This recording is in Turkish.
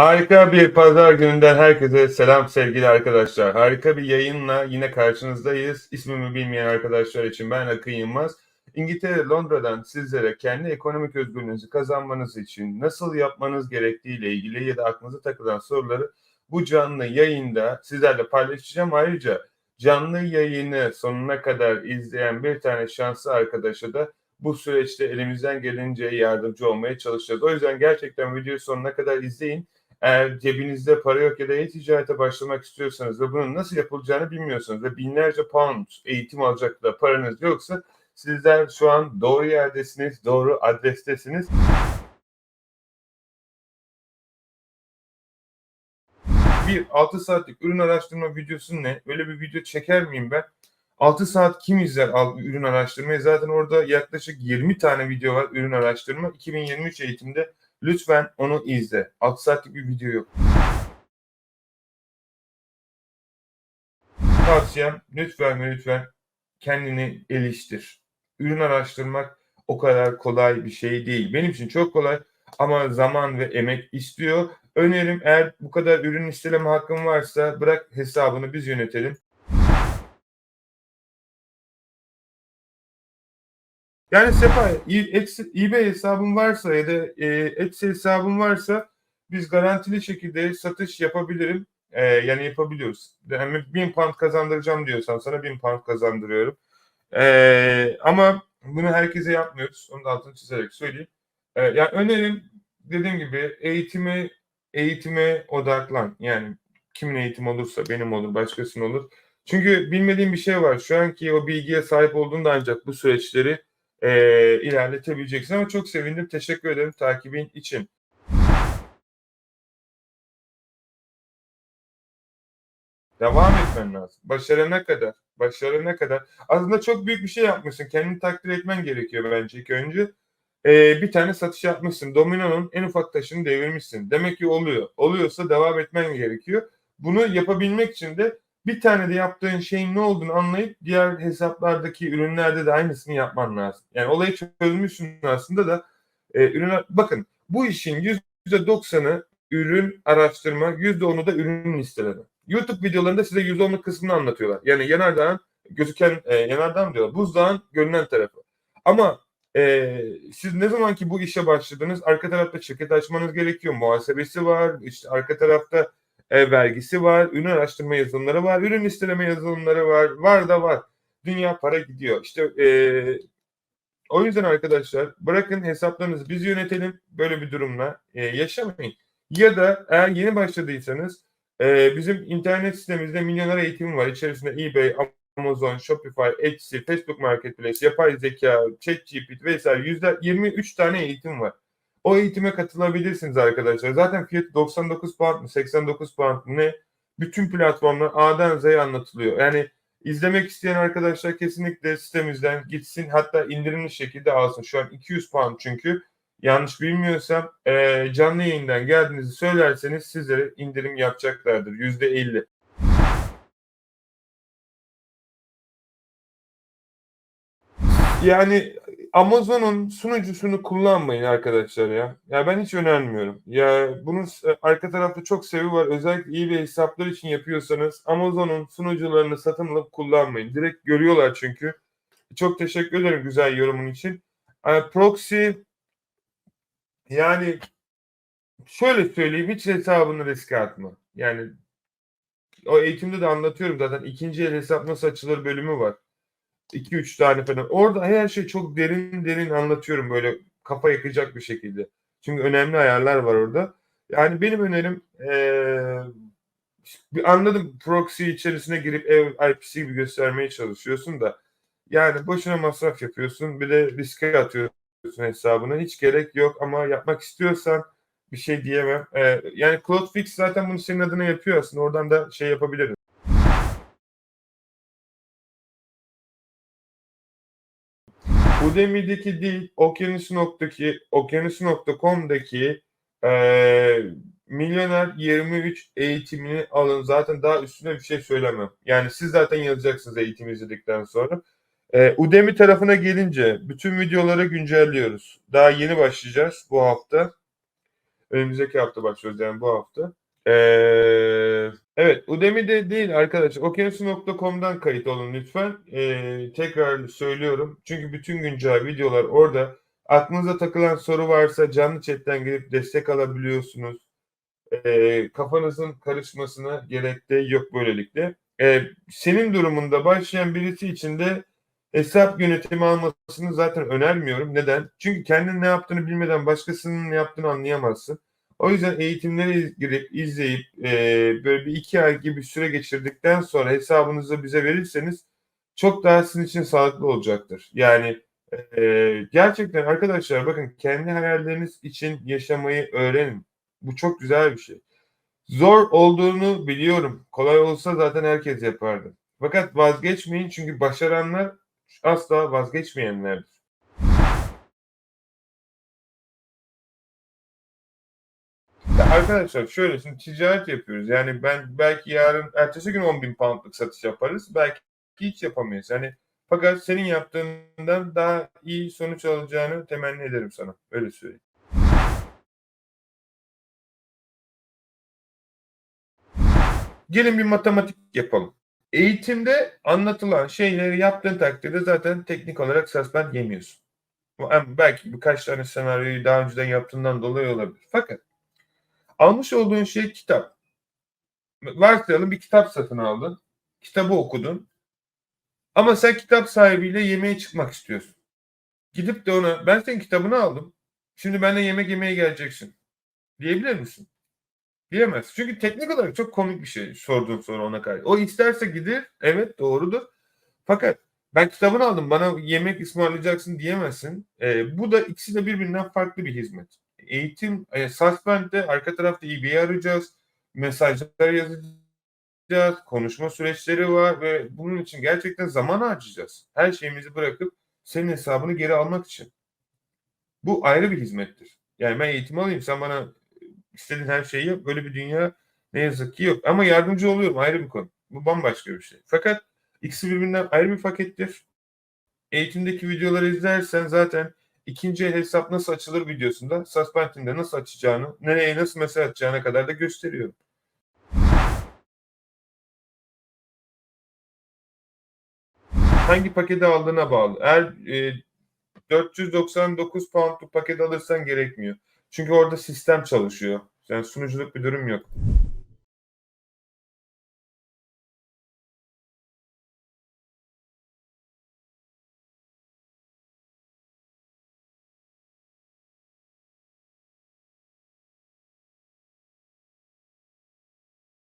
Harika bir pazar gününden herkese selam sevgili arkadaşlar. Harika bir yayınla yine karşınızdayız. İsmimi bilmeyen arkadaşlar için ben Akın Yılmaz. İngiltere, Londra'dan sizlere kendi ekonomik özgürlüğünüzü kazanmanız için nasıl yapmanız gerektiği ile ilgili ya da aklınıza takılan soruları bu canlı yayında sizlerle paylaşacağım. Ayrıca canlı yayını sonuna kadar izleyen bir tane şanslı arkadaşa da bu süreçte elimizden gelince yardımcı olmaya çalışacağız. O yüzden gerçekten videoyu sonuna kadar izleyin. Eğer cebinizde para yok ya da e-ticarete başlamak istiyorsanız ve bunun nasıl yapılacağını bilmiyorsanız ve binlerce pound eğitim alacak da paranız yoksa sizler şu an doğru yerdesiniz, doğru adrestesiniz. Bir 6 saatlik ürün araştırma videosu ne? Öyle bir video çeker miyim ben? 6 saat kim izler ürün araştırmayı? Zaten orada yaklaşık 20 tane video var ürün araştırma. 2023 eğitimde lütfen onu izle. 6 saatlik bir video yok. Tavsiyem lütfen ve lütfen kendini geliştir. Ürün araştırmak o kadar kolay bir şey değil. Benim için çok kolay ama zaman ve emek istiyor. Önerim eğer bu kadar ürün isteleme hakkın varsa bırak hesabını biz yönetelim. Yani Sefa, e- eBay hesabın varsa ya da e, Etsy hesabın varsa biz garantili şekilde satış yapabilirim. E, yani yapabiliyoruz. Yani 1000 pound kazandıracağım diyorsan sana 1000 pound kazandırıyorum. E, ama bunu herkese yapmıyoruz. Onu da altını çizerek söyleyeyim. Yani önerim dediğim gibi eğitimi eğitime odaklan. Yani kimin eğitim olursa benim olur, başkasının olur. Çünkü bilmediğim bir şey var. Şu anki o bilgiye sahip olduğunda ancak bu süreçleri e, ilerletebileceksin. Ama çok sevindim. Teşekkür ederim takibin için. Devam etmen lazım. Başarana kadar. Başarana kadar. Aslında çok büyük bir şey yapmışsın. Kendini takdir etmen gerekiyor bence ilk önce. Ee, bir tane satış yapmışsın. Dominonun en ufak taşını devirmişsin. Demek ki oluyor. Oluyorsa devam etmen gerekiyor. Bunu yapabilmek için de bir tane de yaptığın şeyin ne olduğunu anlayıp diğer hesaplardaki ürünlerde de aynısını yapman lazım. Yani olayı çözmüşsün aslında da e, ürün bakın bu işin %90'ı ürün araştırma, %10'u da ürün listeleme. YouTube videolarında size %10'luk kısmını anlatıyorlar. Yani yanardağın gözüken e, yanardağ diyorlar. Buzdağın görünen tarafı. Ama e, siz ne zaman ki bu işe başladınız arka tarafta şirket açmanız gerekiyor. Muhasebesi var. işte arka tarafta e, vergisi var. Ürün araştırma yazılımları var. Ürün listeleme yazılımları var. Var da var. Dünya para gidiyor. İşte e, o yüzden arkadaşlar bırakın hesaplarınızı biz yönetelim. Böyle bir durumla e, yaşamayın. Ya da eğer yeni başladıysanız ee, bizim internet sitemizde milyonlar eğitimi var. İçerisinde eBay, Amazon, Shopify, Etsy, Facebook Marketplace, yapay zeka, ChatGPT vesaire yüzde 23 tane eğitim var. O eğitime katılabilirsiniz arkadaşlar. Zaten fiyatı 99 pound mı 89 pound mı ne? Bütün platformlar A'dan Z'ye anlatılıyor. Yani izlemek isteyen arkadaşlar kesinlikle sitemizden gitsin. Hatta indirimli şekilde alsın. Şu an 200 pound çünkü yanlış bilmiyorsam e, canlı yayından geldiğinizi söylerseniz sizlere indirim yapacaklardır. Yüzde elli. Yani Amazon'un sunucusunu kullanmayın arkadaşlar ya. Ya ben hiç önermiyorum. Ya bunun e, arka tarafta çok sebebi var. Özellikle iyi bir hesaplar için yapıyorsanız Amazon'un sunucularını satın alıp kullanmayın. Direkt görüyorlar çünkü. Çok teşekkür ederim güzel yorumun için. E, proxy yani şöyle söyleyeyim hiç hesabını riske atma. Yani o eğitimde de anlatıyorum zaten ikinci el hesap nasıl açılır bölümü var. 2-3 tane falan. Orada her şey çok derin derin anlatıyorum böyle kafa yakacak bir şekilde. Çünkü önemli ayarlar var orada. Yani benim önerim ee, anladım proxy içerisine girip ev IP'si gibi göstermeye çalışıyorsun da yani boşuna masraf yapıyorsun bir de riske atıyorsun hesabına. Hiç gerek yok ama yapmak istiyorsan bir şey diyemem. Ee, yani CloudFix zaten bunu senin adına yapıyor aslında. Oradan da şey yapabiliriz. Udemy'deki değil, Okyanus.com'daki Okyanus.com'daki e, Milyoner 23 eğitimini alın. Zaten daha üstüne bir şey söylemem. Yani siz zaten yazacaksınız eğitimi izledikten sonra. E, Udemy tarafına gelince bütün videoları güncelliyoruz. Daha yeni başlayacağız bu hafta. Önümüzdeki hafta başlıyoruz yani bu hafta. Ee, evet Udemy'de değil arkadaşlar. Okyanusu.com'dan kayıt olun lütfen. Ee, tekrar söylüyorum. Çünkü bütün güncel videolar orada. Aklınıza takılan soru varsa canlı chatten girip destek alabiliyorsunuz. Ee, kafanızın karışmasına gerek de yok böylelikle. Ee, senin durumunda başlayan birisi için de hesap yönetimi almasını zaten önermiyorum. Neden? Çünkü kendin ne yaptığını bilmeden başkasının ne yaptığını anlayamazsın. O yüzden eğitimleri girip izleyip e, böyle bir iki ay gibi süre geçirdikten sonra hesabınızı bize verirseniz çok daha sizin için sağlıklı olacaktır. Yani e, gerçekten arkadaşlar bakın kendi hayalleriniz için yaşamayı öğrenin. Bu çok güzel bir şey. Zor olduğunu biliyorum. Kolay olsa zaten herkes yapardı. Fakat vazgeçmeyin çünkü başaranlar asla vazgeçmeyenlerdir. Arkadaşlar şöyle şimdi ticaret yapıyoruz. Yani ben belki yarın ertesi gün 10 bin poundlık satış yaparız. Belki hiç yapamayız. Yani fakat senin yaptığından daha iyi sonuç alacağını temenni ederim sana. Öyle söyleyeyim. Gelin bir matematik yapalım. Eğitimde anlatılan şeyleri yaptığın takdirde zaten teknik olarak suspend yemiyorsun. Belki birkaç tane senaryoyu daha önceden yaptığından dolayı olabilir. Fakat almış olduğun şey kitap. Varsayalım bir kitap satın aldın. Kitabı okudun. Ama sen kitap sahibiyle yemeğe çıkmak istiyorsun. Gidip de ona ben senin kitabını aldım. Şimdi benimle yemek yemeye geleceksin. Diyebilir misin? Diyemez. Çünkü teknik olarak çok komik bir şey sorduğun soru ona karşı. O isterse gider. Evet doğrudur. Fakat ben kitabını aldım bana yemek ısmarlayacaksın diyemezsin. Ee, bu da ikisi de birbirinden farklı bir hizmet. Eğitim, e, Suspend'de arka tarafta EBA'yı arayacağız. Mesajlar yazacağız. Konuşma süreçleri var ve bunun için gerçekten zaman harcayacağız. Her şeyimizi bırakıp senin hesabını geri almak için. Bu ayrı bir hizmettir. Yani ben eğitim alayım sen bana istediğin her şeyi yap. Böyle bir dünya ne yazık ki yok. Ama yardımcı oluyorum ayrı bir konu. Bu bambaşka bir şey. Fakat ikisi birbirinden ayrı bir pakettir. Eğitimdeki videoları izlersen zaten ikinci el hesap nasıl açılır videosunda Suspend'inde nasıl açacağını, nereye nasıl mesaj atacağına kadar da gösteriyorum. Hangi paketi aldığına bağlı. Eğer e, 499 poundluk paket alırsan gerekmiyor. Çünkü orada sistem çalışıyor. Yani sunuculuk bir durum yok.